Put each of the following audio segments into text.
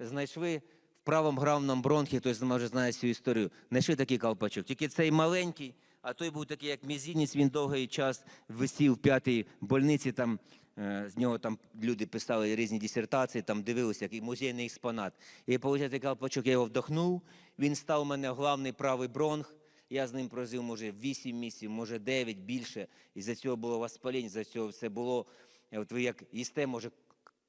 знайшли в правому гравному бронхі, хтось може знає цю історію, знайшли такий колпачок. Тільки цей маленький, а той був такий, як мізинець, він довгий час висів в п'ятій больниці. Там, е, з нього там люди писали різні дисертації, там дивилися, який музейний експонат. І виходить, колпачок, я його вдохнув, він став у мене в главний правий бронх. Я з ним прожив, може, 8 місяців, може 9, більше. І за цього було воспаління, за цього все було. От ви як їсте, може,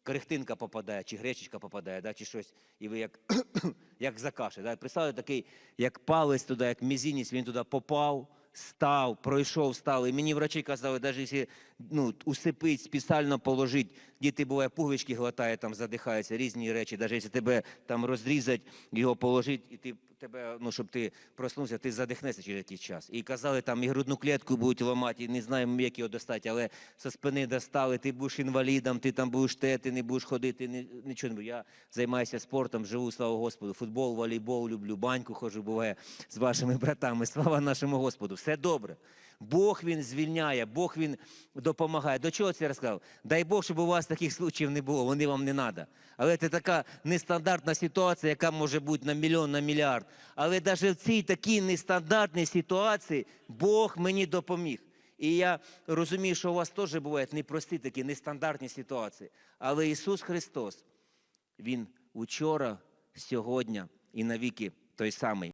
крехтинка попадає, чи гречечка попадає, да, чи щось, і ви як, як закаше. Да? Представте, такий, як палець туди, як мізинець, він туди попав, став, пройшов, став. І мені врачі казали, навіть якщо ну, усипить, спеціально положить, діти буває, пуговички глотає, там задихаються, різні речі, навіть якщо тебе там розрізать, його положить, і ти тебе, ну, щоб ти проснувся, ти задихнешся через якийсь час. І казали, там і грудну клітку будуть ламати, і не знаємо, як його достати, але зі спини достали, ти будеш інвалідом, ти там будеш те, ти не будеш ходити, ні- нічого не буде. Я займаюся спортом, живу, слава Господу, футбол, волейбол люблю, баньку ходжу, буває з вашими братами. Слава нашому Господу. Все добре. Бог він звільняє, Бог він допомагає. До чого це я розказав? Дай Бог, щоб у вас таких случаїв не було, вони вам не треба. Але це така нестандартна ситуація, яка може бути на мільйон, на мільярд. Але навіть в цій такій нестандартній ситуації Бог мені допоміг. І я розумію, що у вас теж бувають непрості такі нестандартні ситуації. Але Ісус Христос, Він учора, сьогодні і навіки той самий.